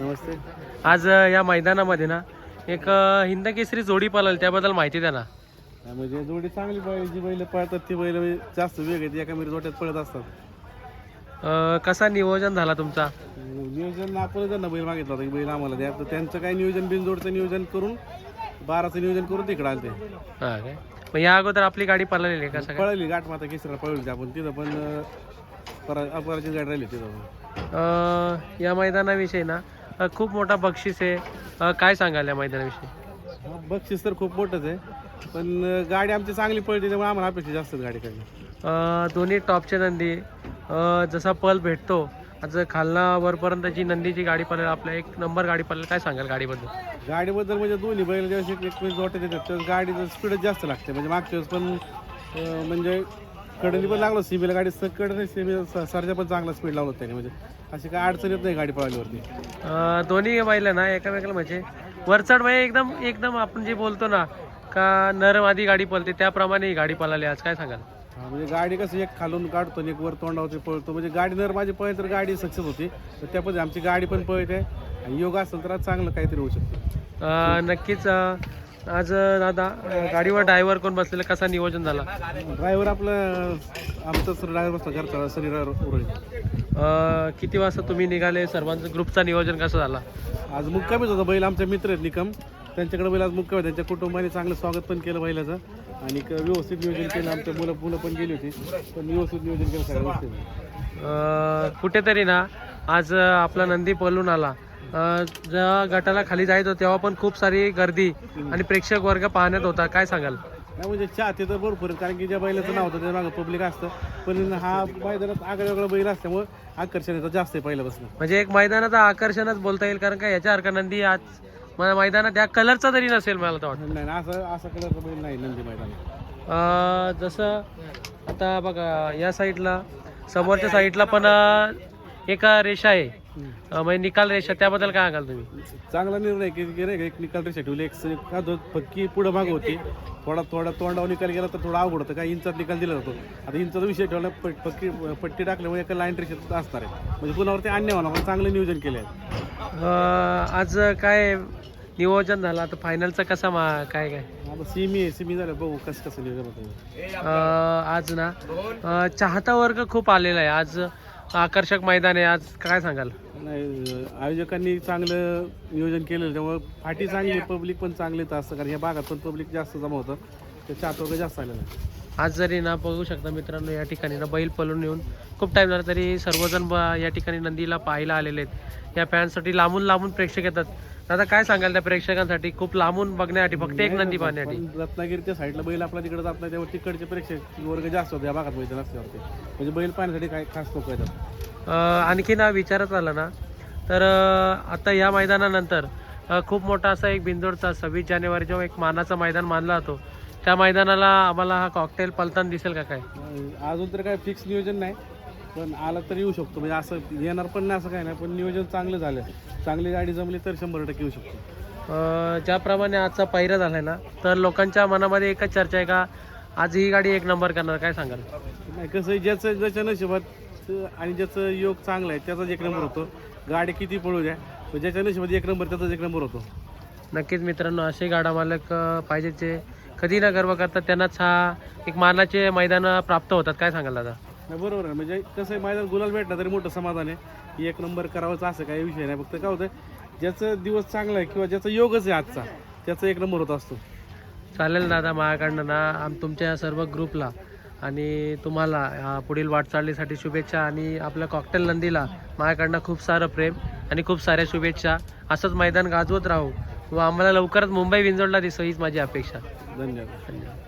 नमस्ते. आज या मैदानामध्ये ना एक हिंद केसरी जोडी पळाल त्याबद्दल माहिती द्या ना. म्हणजे जोडी चांगली बैल जी बैल पळतात ती बैल जास्त वेग आहेत एका मिरी जोट्यात पळत असतात. कसा नियोजन झाला तुमचा? नियोजन आपण त्यांना बैल मागितला होता की बैल आम्हाला द्या. तर त्यांचं काय नियोजन बिनजोडचं नियोजन करून बाराचं नियोजन करून तिकडे आले ते हा मग या अगोदर आपली गाडी पळालेली काय पळली गाठ माता केसरीला पळवली आपण तिथं पण अपराची गाडी राहिली तिथं. या मैदानाविषयी ना खूप मोठा बक्षीस आहे. काय सांगाल या मैदानाविषयी? बक्षीस तर खूप मोठंच आहे. पण गाडी आमची चांगली पळते त्यामुळे आम्हाला अपेक्षा जास्त गाडी अ, दोन्ही टॉपचे नंदी अ, जसा पल भेटतो आज खालना वरपर्यंतची नंदीची गाडी पळेल आपल्या एक नंबर गाडी पळेल काय सांगाल गाडीबद्दल? गाडीबद्दल म्हणजे दोन्ही बैल ज्यावेळेस एक एकमेक जोट्यात येतात तर गाडीचं स्पीडच जास्त लागते. म्हणजे मागच्या वेळेस पण म्हणजे कडनी पण लागलो सीमेला गाडी सकड नाही सीमे सरच्या पण चांगला स्पीड लावलं त्याने म्हणजे अशी काय अडचण येत नाही गाडी पळाल्यावरती अ, दोन्ही बैल ना एकामेकाला म्हणजे. वरचढ म्हणजे एकदम एकदम आपण जे बोलतो ना का नरम आधी गाडी पळते त्याप्रमाणे ही गाडी पळाली आज काय सांगाल? हा, म्हणजे गाडी कसं एक खालून काढतो आणि एक वर तोंडावरती पळतो म्हणजे गाडी जर माझी पळत तर गाडी सक्सेस होती तर त्या पद्धती आमची गाडी पण पळते आणि योग असेल तर आज चांगलं काहीतरी होऊ शकतं. अ, नक्कीच अ, आज दादा गाडीवर ड्रायव्हर कोण बसलेला? कसा नियोजन झाला? ड्रायव्हर आपलं आमचं सर ड्रायव्हर बसला घरचा उरळी अ, किती वाजता तुम्ही निघाले? सर्वांचं ग्रुपचा नियोजन कसं झाला? आज मुक्कामीच होता. बैल आमचे मित्र आहेत निकम. त्यांच्याकडे बैल आज मुक्काम आहे त्यांच्या कुटुंबाने चांगलं स्वागत पण केलं बैलाचं. आणि एक व्यवस्थित नियोजन केलं. आमच्या मुलं मुलं पण गेली होती. पण व्यवस्थित नियोजन केलं सगळ्या गोष्टी अ, कुठेतरी ना आज आपला नंदी पळून आला. जेव्हा गटाला खाली जायचो तेव्हा पण खूप सारी गर्दी आणि प्रेक्षक वर्ग पाहण्यात होता. काय सांगाल? नाही म्हणजे चाहते तर भरपूर कारण की ज्या बैलाचं नाव होतं त्या मागं पब्लिक असतं. पण हा मैदानात आगळा वेगळा बैल असल्यामुळे आकर्षण येतं जास्त आहे पहिल्यापासून. म्हणजे एक मैदानाचं आकर्षणच बोलता येईल कारण का याच्या हरकत नंदी आज मला मैदानात त्या कलरचा तरी नसेल मला तर वाटतं. नाही नाही, असं असं कलरचा बैल नाही नंदी मैदान अ, जसं आता बघा या साईडला समोरच्या साईडला पण अ, एक रेषा आहे. म्हणजे निकाल रेषा त्याबद्दल काय सांगाल तुम्ही? चांगला निर्णय की की नाही का, एक निकाल रेषा ठेवली एक स- का दो पक्की पुढं माग होती. थोडा थोडा तोंडावर निकाल गेला तर थोडा अवघड होतं काही इंचात निकाल दिला जातो. आता इंचाचा विषय ठेवला प- पक्की पट्टी टाकल्यामुळे एका लाईन रेषेत असणार आहे. म्हणजे पुन्हावरती अन्य होणार पण चांगलं नियोजन केलं आहे अ, आज काय नियोजन झालं? आता फायनलचा कसा मा काय काय? आता सिमी आहे सिमी झालं बघू कसं कसं नियोजन होतं. अ, आज ना अ, चाहता वर्ग खूप आलेला आहे. आज आकर्षक मैदान आहे. आज काय सांगाल? नाही आयोजकांनी चांगलं नियोजन केलं त्यामुळे फाटी चांगली पब्लिक पण चांगली तर असतं कारण ह्या भागात पण पब्लिक जास्त जमा होतं त्याच्या आत वगैरे जास्त आलेलं आहे. आज जरी ना बघू शकता मित्रांनो या ठिकाणी ना बैल पळून येऊन खूप टाईम झाला तरी सर्वजण ब- या ठिकाणी नंदीला पाहायला आलेले आहेत. या फॅनसाठी लांबून लांबून प्रेक्षक येतात. दादा काय सांगाल त्या प्रेक्षकांसाठी? खूप लांबून बघण्यासाठी फक्त एक नंदी पाहण्यासाठी. पण रत्नागिरीच्या साईडला बैल आपला तिकडे जात नाही त्यामुळे तिकडचे प्रेक्षक वर्ग जास्त होते या भागात मैदान असल्यावरती म्हणजे बैल पाहण्यासाठी काय खास लोक येतात? आणखी ना विचारत आलं ना. तर आता या मैदानानंतर खूप मोठा असा एक बिंदोडचा सव्वीस जानेवारी जेव्हा एक मानाचा मैदान मानला जातो त्या मैदानाला आम्हाला हा कॉकटेल पलताना दिसेल का काय? अजून तर काय फिक्स नियोजन नाही. पण आला तर येऊ शकतो. म्हणजे असं येणार पण नाही असं काय नाही पण नियोजन चांगलं झालं. चांगली गाडी जमली तर शंभर टक्के येऊ शकतो. ज्याप्रमाणे आजचा पहिरा झालाय ना तर लोकांच्या मनामध्ये एकच चर्चा आहे का आज ही गाडी एक नंबर करणार काय सांगाल? नाही कसं आहे, ज्याचं ज्याच्या नशिबात अं, आणि ज्याचं योग चांगला आहे त्याचाच एक नंबर होतो. गाडी किती पळू द्या पण ज्याच्या नशिबात एक नंबर त्याचाच एक नंबर होतो. नक्कीच मित्रांनो असे गाडा मालक अ, पाहिजे जे कधी ना गर्व करतात त्यांनाच हा एक मानाचे मैदान प्राप्त होतात. काय सांगाल दादा? नाही बरोबर आहे. म्हणजे कसं आहे मैदान गुलाल भेटला तरी मोठं समाधान आहे. की एक नंबर करावाचा असं काही विषय नाही. फक्त काय होतं ज्याचं दिवस चांगला आहे किंवा ज्याचा योगच आहे आजचा त्याचा एक नंबर होत असतो. चालेल दादा माझ्याकडनं ना आम तुमच्या सर्व ग्रुपला आणि तुम्हाला पुढील वाटचालीसाठी शुभेच्छा आणि आपल्या कॉकटेल नंदीला माझ्याकडनं खूप सारं प्रेम आणि खूप साऱ्या शुभेच्छा. असंच मैदान गाजवत राहू व आम्हाला लवकरच मुंबई विंजोडला दिसो हीच माझी अपेक्षा. धन्यवाद. धन्यवाद.